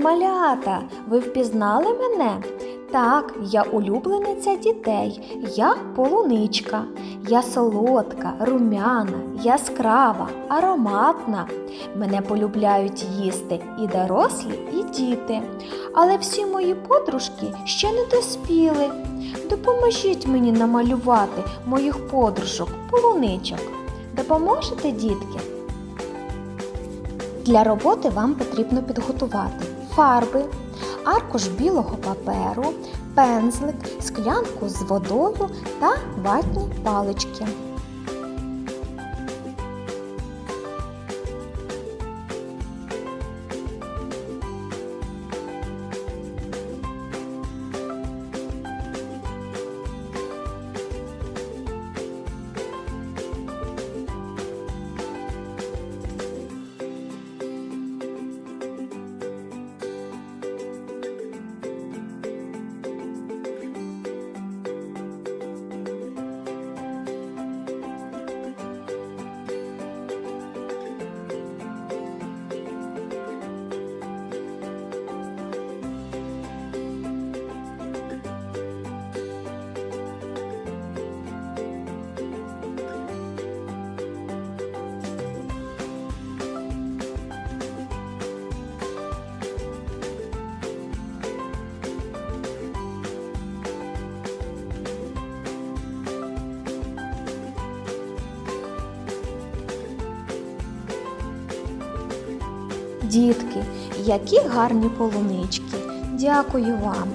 малята! Ви впізнали мене? Так, я улюблениця дітей, я полуничка. Я солодка, румяна, яскрава, ароматна. Мене полюбляють їсти і дорослі, і діти. Але всі мої подружки ще не доспіли. Допоможіть мені намалювати моїх подружок, полуничок. Допоможете, дітки? Для роботи вам потрібно підготувати фарби, аркуш білого паперу, пензлик, склянку з водою та ватні палички. Дітки, які гарні полунички! Дякую вам!